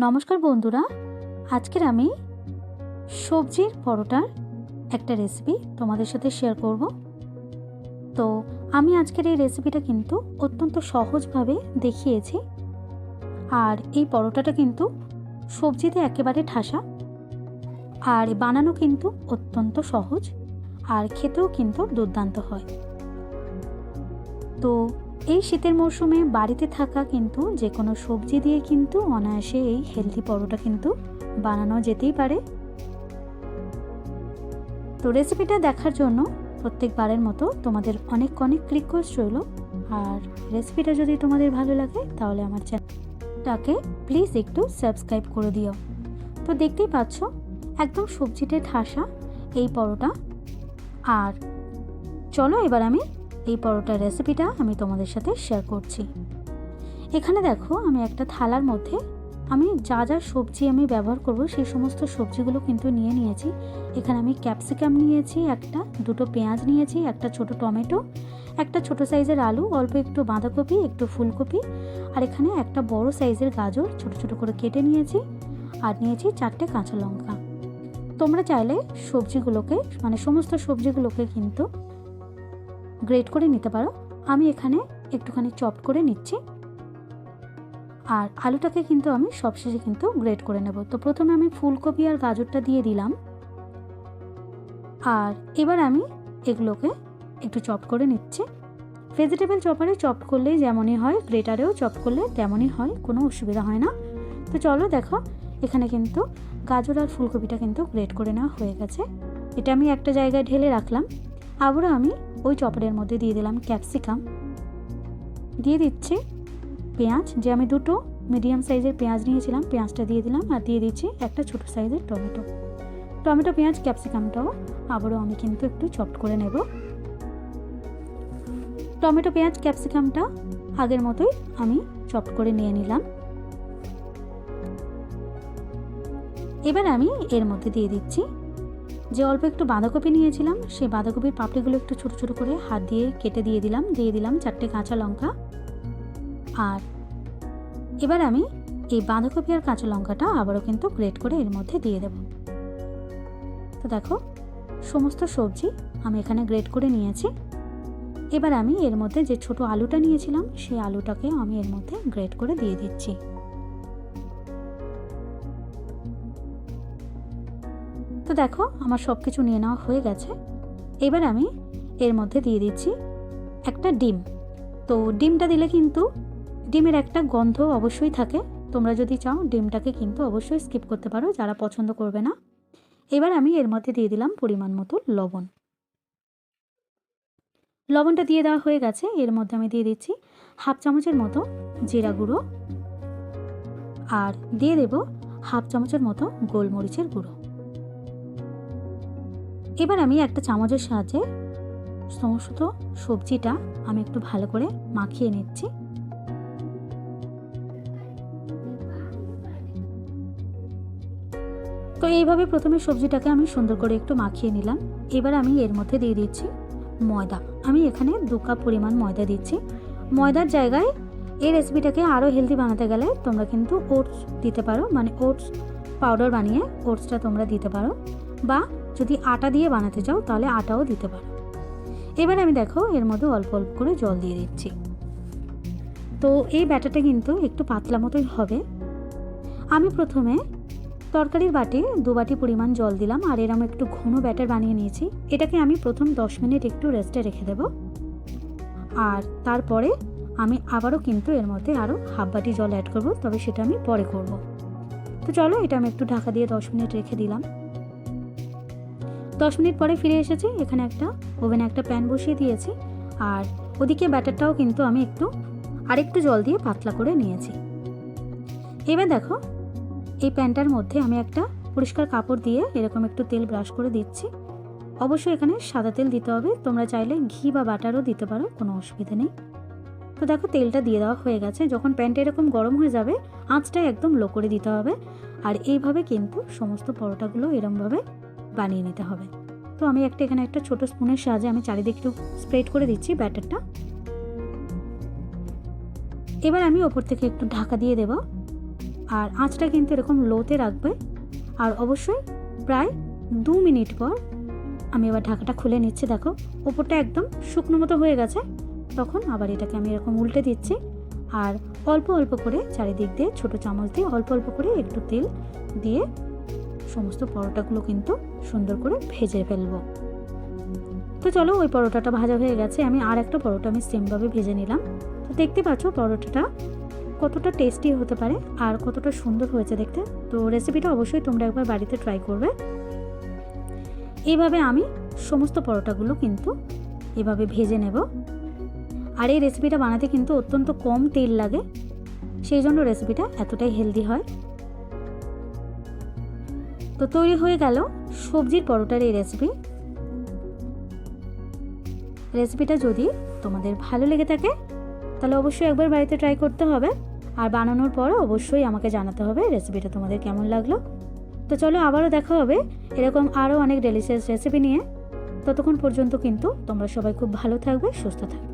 নমস্কার বন্ধুরা, আজকের আমি সবজির পরোটার একটা রেসিপি তোমাদের সাথে শেয়ার করব। তো আমি আজকের এই রেসিপিটা কিন্তু অত্যন্ত সহজভাবে দেখিয়েছি। আর এই পরোটাটা কিন্তু সবজিতে একেবারে ঠাসা। আর বানানো কিন্তু অত্যন্ত সহজ। আর খেতেও কিন্তু দুর্দান্ত হয়। তো এই শীতের মরশুমে বাড়িতে থাকা কিন্তু যে কোনো সবজি দিয়ে কিন্তু অনায়াসে এই হেলদি পরোটা কিন্তু বানানো যেতেই পারে। তো রেসিপিটা দেখার জন্য প্রত্যেকবারের মতো তোমাদের অনেক অনেক রিকোয়েস্ট রইল। আর রেসিপিটা যদি তোমাদের ভালো লাগে তাহলে আমার চ্যানেলটাকে প্লিজ একটু সাবস্ক্রাইব করে দিও। তো দেখতেই পাচ্ছ, একদম সবজিতে ঠাসা এই পরোটা। আর চলো এবার আমি এই পরোটার রেসিপিটা আমি তোমাদের সাথে শেয়ার করছি। এখানে দেখো, আমি একটা থালার মধ্যে আমি যা যা সবজি আমি ব্যবহার করব, সেই সমস্ত সবজিগুলো কিন্তু নিয়ে নিয়েছি। এখানে আমি ক্যাপসিকাম নিয়েছি একটা, দুটো পেঁয়াজ নিয়েছি, একটা ছোট টমেটো, একটা ছোট সাইজের আলু, অল্প একটু বাঁধাকপি, একটু ফুলকপি, আর এখানে একটা বড় সাইজের গাজর, ছোট ছোট করে কেটে নিয়েছি, আর নিয়েছি চারটে কাঁচা লঙ্কা। তোমরা চাইলে সবজিগুলোকে মানে সমস্ত সবজিগুলোকে কিন্তু গ্রেট করে নিতে পারো। আমি এখানে একটুখানি চপ করে নিচ্ছি। আর আলুটাকে কিন্তু আমি সবশেষে কিন্তু গ্রেট করে নেব। তো প্রথমে আমি ফুলকপি আর গাজরটা দিয়ে দিলাম। আর এবার আমি এগুলোকে একটু চপ করে নিচ্ছি। ভেজিটেবল চপারে চপ করলেই যেমনই হয়, গ্রেটারেও চপ করলে তেমনই হয়, কোনো অসুবিধা হয় না। তো চলো দেখো, এখানে কিন্তু গাজর আর ফুলকপিটা কিন্তু গ্রেট করে নেওয়া হয়ে গেছে। এটা আমি একটা জায়গায় ঢেলে রাখলাম। আবারও আমি ওই চপারের মধ্যে দিয়ে দিলাম ক্যাপসিকাম। দিয়ে দিচ্ছি পেঁয়াজ, যে আমি দুটো মিডিয়াম সাইজের পেঁয়াজ নিয়েছিলাম, পেঁয়াজটা দিয়ে দিলাম আর দিয়ে দিচ্ছি একটা ছোট সাইজের টমেটো। টমেটো, পেঁয়াজ, ক্যাপসিকামটাও আবারও আমি কিন্তু একটু চপ করে নেব। টমেটো, পেঁয়াজ, ক্যাপসিকামটা আগের মতোই আমি চপ করে নিয়ে নিলাম। এবার আমি এর মধ্যে দিয়ে দিচ্ছি যে অল্প একটু বাঁধাকপি নিয়েছিলাম, সেই বাঁধাকপির পাপড়িগুলো একটু ছোট ছোট করে হাত দিয়ে কেটে দিয়ে দিলাম দিয়ে দিলাম চারটে কাঁচা লঙ্কা। আর এবার আমি এই বাঁধাকপি আর কাঁচা লঙ্কাটা আবারও কিন্তু গ্রেট করে এর মধ্যে দিয়ে দেব। তো দেখো, সমস্ত সবজি আমি এখানে গ্রেট করে নিয়েছি। এবার আমি এর মধ্যে যে ছোট আলুটা নিয়েছিলাম, সেই আলুটাকে আমি এর মধ্যে গ্রেট করে দিয়ে দিচ্ছি। তো দেখো, আমার সব কিছু নিয়ে নেওয়া হয়ে গেছে। এবার আমি এর মধ্যে দিয়ে দিচ্ছি একটা ডিম। তো ডিমটা দিলে কিন্তু ডিমের একটা গন্ধ অবশ্যই থাকে। তোমরা যদি চাও ডিমটাকে কিন্তু অবশ্যই স্কিপ করতে পারো, যারা পছন্দ করবে না। এবার আমি এর মধ্যে দিয়ে দিলাম পরিমাণ মতো লবণ। লবণটা দিয়ে দেওয়া হয়ে গেছে। এর মধ্যে আমি দিয়ে দিচ্ছি হাফ চামচের মতো জিরা গুঁড়ো আর দিয়ে দেব হাফ চামচের মতো গোলমরিচের গুঁড়ো। এবার আমি একটা চামচের সাহায্যে সমস্ত সবজিটা আমি একটু ভালো করে মাখিয়ে নিচ্ছি। তো এইভাবে প্রথমে সবজিটাকে আমি সুন্দর করে একটু মাখিয়ে নিলাম। এবার আমি এর মধ্যে দিয়ে দিচ্ছি ময়দা। আমি এখানে দু কাপ পরিমাণ ময়দা দিচ্ছি। ময়দার জায়গায় এই রেসিপিটাকে আরও হেলদি বানাতে গেলে তোমরা কিন্তু ওটস দিতে পারো। মানে ওটস পাউডার বানিয়ে ওটসটা তোমরা দিতে পারো। বা যদি আটা দিয়ে বানাতে চাও, তাহলে আটাও দিতে পারো। এবার আমি দেখো, এর মধ্যে অল্প অল্প করে জল দিয়ে দিচ্ছি। তো এই ব্যাটারটা কিন্তু একটু পাতলা মতোই হবে। আমি প্রথমে তরকারির বাটি, দু বাটি পরিমাণ জল দিলাম, আর এরম একটু ঘন ব্যাটার বানিয়ে নিয়েছি। এটাকে আমি প্রথম দশ মিনিট একটু রেস্টে রেখে দেব। আর তারপরে আমি আবারও কিন্তু এর মধ্যে আরও হাফ বাটি জল অ্যাড করব, তবে সেটা আমি পরে করব। তো চলো, এটা আমি একটু ঢাকা দিয়ে দশ মিনিট রেখে দিলাম। দশ মিনিট পরে ফিরে এসেছি, এখানে একটা ওভেনে একটা প্যান বসিয়ে দিয়েছি আর ওদিকে ব্যাটারটাও কিন্তু আমি একটু, আরেকটু জল দিয়ে পাতলা করে নিয়েছি। এবার দেখো, এই প্যানটার মধ্যে আমি একটা পরিষ্কার কাপড় দিয়ে এরকম একটু তেল ব্রাশ করে দিচ্ছি। অবশ্যই এখানে সাদা তেল দিতে হবে, তোমরা চাইলে ঘি বা বাটারও দিতে পারো, কোনো অসুবিধা নেই। তো দেখো, তেলটা দিয়ে দেওয়া হয়ে গেছে, যখন প্যানটা এরকম গরম হয়ে যাবে আঁচটা একদম লো করে দিতে হবে। আর এইভাবে কিন্তু সমস্ত পরোটাগুলো এরমভাবে বানিয়ে নিতে হবে। তো আমি একটা এখানে একটা ছোট স্পুনের সাহায্যে আমি চারিদিকে একটু স্প্রেড করে দিচ্ছি ব্যাটারটা। এবার আমি ওপর থেকে একটু ঢাকা দিয়ে দেব। আর আঁচটা কিন্তু এরকম লোতে রাখবে। আর অবশ্যই প্রায় দু মিনিট পর আমি এবার ঢাকাটা খুলে নিচ্ছি। দেখো, ওপরটা একদম শুকনো মতো হয়ে গেছে। তখন আবার এটাকে আমি এরকম উল্টে দিচ্ছি। আর অল্প অল্প করে চারিদিক দিয়ে ছোটো চামচ দিয়ে অল্প অল্প করে একটু তেল দিয়ে সমস্ত পরোটাগুলো কিন্তু সুন্দর করে ভেজে ফেলব। তো চলো, ওই পরোটাটা ভাজা হয়ে গেছে। আমি আর একটা পরোটা আমি সেমভাবে ভেজে নিলাম। তো দেখতে পাচ্ছ পরোটাটা কতটা টেস্টি হতে পারে আর কতটা সুন্দর হয়েছে দেখতে। তো রেসিপিটা অবশ্যই তোমরা একবার বাড়িতে ট্রাই করবে। এইভাবে আমি সমস্ত পরোটাগুলো কিন্তু এভাবে ভেজে নেব। আর এই রেসিপিটা বানাতে কিন্তু অত্যন্ত কম তেল লাগে, সেই জন্য রেসিপিটা এতটাই হেলদি হয়। তো তৈরি হয়ে গেল সবজির পরোটার এই রেসিপি রেসিপিটা যদি তোমাদের ভালো লেগে থাকে, তাহলে অবশ্যই একবার বাড়িতে ট্রাই করতে হবে। আর বানানোর পর অবশ্যই আমাকে জানাতে হবে রেসিপিটা তোমাদের কেমন লাগল। তো চলো আবারও দেখা হবে এরকম আরও অনেক ডেলিশিয়াস রেসিপি নিয়ে। ততক্ষণ পর্যন্ত কিন্তু তোমরা সবাই খুব ভালো থাকবে, সুস্থ থাকবে।